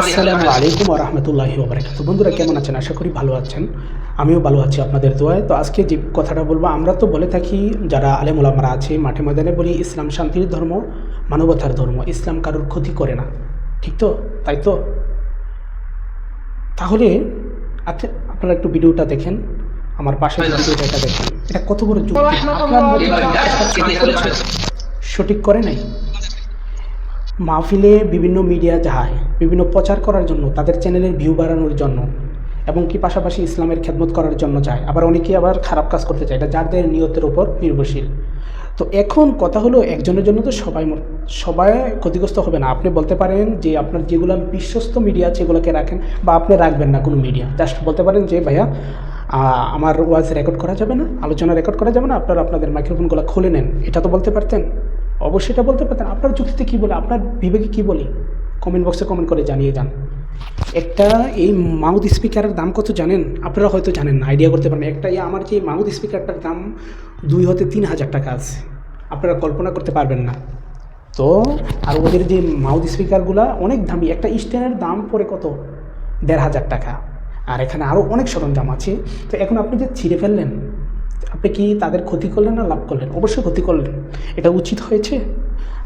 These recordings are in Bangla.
আসসালামু আলাইকুম রহমতুল্লাহি ওবরাকাত বন্ধুরা কেমন আছেন? আশা করি ভালো আছেন। আমিও ভালো আছি আপনাদের দোয়ায়। তো আজকে যে কথাটা বলব আমরা তো বলে থাকি যারা আলেমুলামারা আছে মাঠে ময়দানে বলি ইসলাম শান্তির ধর্ম মানবতার ধর্ম ইসলাম কারোর ক্ষতি করে না। ঠিক তো? তাই তো? তাহলে আচ্ছা আপনারা একটু ভিডিওটা দেখেন। আমার পাশে ভিডিওটা দেখেন। এটা কত বড় যুক্তি? সঠিক করে নাই? মাহফিলে বিভিন্ন মিডিয়া যায় বিভিন্ন প্রচার করার জন্য তাদের চ্যানেলের ভিউ বাড়ানোর জন্য এবং কি পাশাপাশি ইসলামের খেদমত করার জন্য যায়। আবার অনেকে আবার খারাপ কাজ করতে চায়। এটা যাদের নিয়তের উপর নির্ভরশীল। তো এখন কথা হলো একজনের জন্য তো সবাই সবাই ক্ষতিগ্রস্ত হবে না। আপনি বলতে পারেন যে আপনার যেগুলো বিশ্বস্ত মিডিয়া আছে এগুলোকে রাখেন বা আপনি রাখবেন না কোনো মিডিয়া জাস্ট বলতে পারেন যে, ভাইয়া আমার ওয়াজ রেকর্ড করা যাবে না, আলোচনা রেকর্ড করা যাবে না। আপনারা আপনাদের মাইক্রোফোনগুলো খুলে নেন। এটা তো বলতে পারতেন। অবশ্যই এটা বলতে পারতেন। আপনার যুক্তিতে কী বলে, আপনার বিবেকে কী বলি? কমেন্ট বক্সে কমেন্ট করে জানিয়ে যান। একটা এই মাউথ স্পিকারের দাম কত জানেন? আপনারা হয়তো জানেন না আইডিয়া করতে পারেন একটা এই আমার যে মাউথ স্পিকারটার দাম দুই হতে তিন হাজার টাকা আছে। আপনারা কল্পনা করতে পারবেন না। তো, আর ওদের যে মাউথ স্পিকারগুলো অনেক দামি। একটা স্ট্যান্ডের দাম পড়ে কত? দেড় হাজার টাকা। আর এখানে আরও অনেক সরঞ্জাম আছে। তো এখন আপনি যে ছিঁড়ে ফেললেন আপনি কি তাদের ক্ষতি করলেন না লাভ করলেন? অবশ্যই ক্ষতি করলেন। এটা উচিত হয়েছে।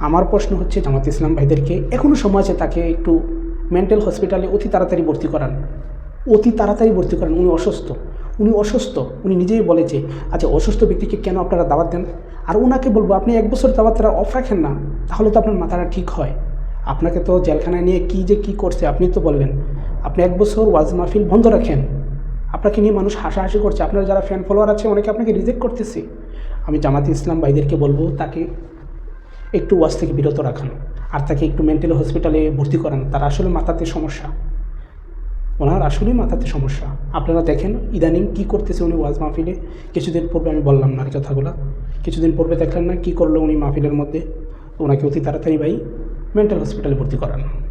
আমার প্রশ্ন হচ্ছে, জামাত ইসলাম ভাইদেরকে এখনও আছে তাকে একটু মেন্টাল হসপিটালে অতি তাড়াতাড়ি ভর্তি করান। অতি তাড়াতাড়ি ভর্তি করান। উনি অসুস্থ। উনি অসুস্থ। উনি নিজেই বলেছে আচ্ছা অসুস্থ ব্যক্তিকে কেন আপনারা দাওয়াত দেন? আর ওনাকে বলব, আপনি এক বছর দাওয়াতটা অফ রাখেন না। তাহলে তো আপনার মাথাটা ঠিক হয়। আপনাকে তো জেলখানায় নিয়ে কী যে কী করছে আপনি তো বললেন আপনি এক বছর ওয়াজ মাহফিল বন্ধ রাখেন। আপনাকে নিয়ে মানুষ হাসাহাসি করছে। আপনার যারা ফ্যান ফলোয়ার আছে, অনেকে আপনাকে রিজেক্ট করতেছে। আমি জামাতি ইসলাম ভাইদেরকে বলব, তাকে একটু ওয়াজ থেকে বিরত রাখান। আর তাকে একটু মেন্টাল হসপিটালে ভর্তি করান। তার আসলে মাথাতে সমস্যা। ওনার আসলেই মাথাতে সমস্যা। আপনারা দেখেন, ইদানিং কী করতেছে উনি ওয়াজ মাহফিলে। কিছুদিন পূর্বে আমি বললাম না কথাগুলো। কিছুদিন পূর্বে দেখলেন না কী করল উনি মাহফিলের মধ্যে। ওনাকে অতি তাড়াতাড়ি ভাই মেন্টাল হসপিটালে ভর্তি করান।